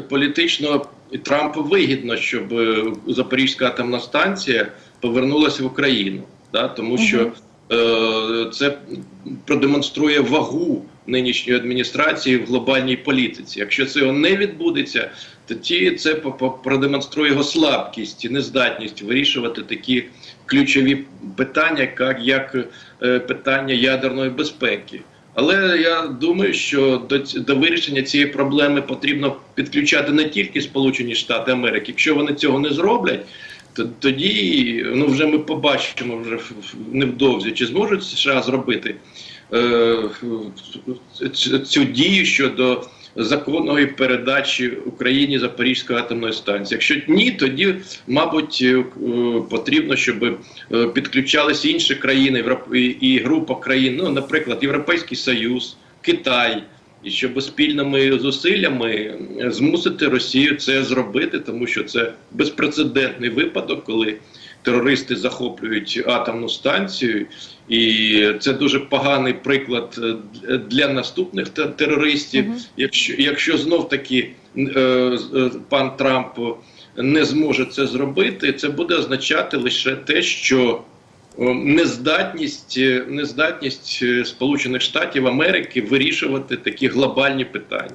політично Трампу вигідно, щоб е, Запорізька атомна станція повернулася в Україну, да? тому що е, це продемонструє вагу нинішньої адміністрації в глобальній політиці. Якщо цього не відбудеться, тоді це продемонструє його слабкість і нездатність вирішувати такі ключові питання, як, як е, питання ядерної безпеки. Але я думаю, що до, до вирішення цієї проблеми потрібно підключати не тільки Сполучені Штати Америки. Якщо вони цього не зроблять, то тоді ну вже ми побачимо вже невдовзі, чи зможуть США зробити е, цю дію щодо законної передачі Україні Запорізької атомної станції. Якщо ні, тоді мабуть е, потрібно, щоб е, підключалися інші країни і група країн, ну, наприклад, Європейський Союз, Китай. І щоб спільними зусиллями змусити Росію це зробити, тому що це безпрецедентний випадок, коли терористи захоплюють атомну станцію, і це дуже поганий приклад е, для наступних терористів. Мгм. Якщо, якщо знов таки е, е, пан Трамп не зможе це зробити, це буде означати лише те, що нездатність, е, нездатність е, Сполучених Штатів Америки вирішувати такі глобальні питання.